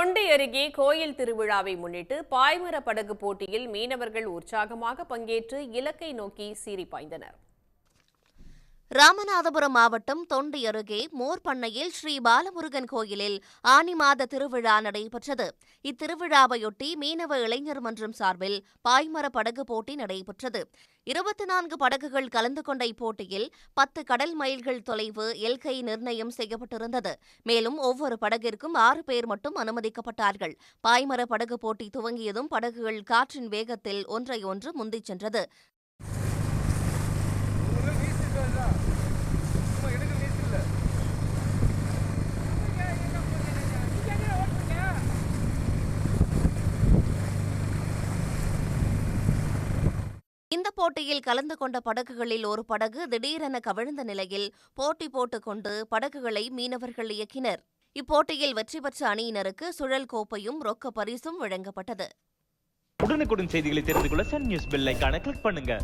தொண்டி அருகே கோயில் திருவிழாவை முன்னிட்டு பாய்மர படகு போட்டியில் மீனவர்கள் உற்சாகமாக பங்கேற்று இலக்கை நோக்கி சீறி பாய்ந்தனர். ராமநாதபுரம் மாவட்டம் தொண்டி அருகே மோர் பண்ணையில் ஸ்ரீ பாலமுருகன் கோயிலில் ஆனி மாத திருவிழா நடைபெற்றது. இத்திருவிழாவையொட்டி மீனவ இளைஞர் மன்றம் சார்பில் பாய்மர படகு போட்டி நடைபெற்றது. இருபத்தி நான்கு படகுகள் கலந்து கொண்ட இப்போட்டியில் பத்து கடல் மைல்கள் தொலைவு எல்கை நிர்ணயம் செய்யப்பட்டிருந்தது. மேலும் ஒவ்வொரு படகிற்கும் ஆறு பேர் மட்டும் அனுமதிக்கப்பட்டார்கள். பாய்மர படகு போட்டி துவங்கியதும் படகுகள் காற்றின் வேகத்தில் ஒன்றை ஒன்று முந்திச் சென்றது. இந்த போட்டியில் கலந்து கொண்ட படகுகளில் ஒரு படகு திடீரென கவிழ்ந்த நிலையில் போட்டி போட்டுக் கொண்டு படகுகளை மீனவர்கள் இயக்கினர். இப்போட்டியில் வெற்றி பெற்ற அணியினருக்கு சுழல் கோப்பையும் ரொக்க பரிசும் வழங்கப்பட்டது. உடனுக்குடன் செய்திகளை தெரிந்து கொள்ள சன் நியூஸ் பெல் கிளிக் பண்ணுங்க.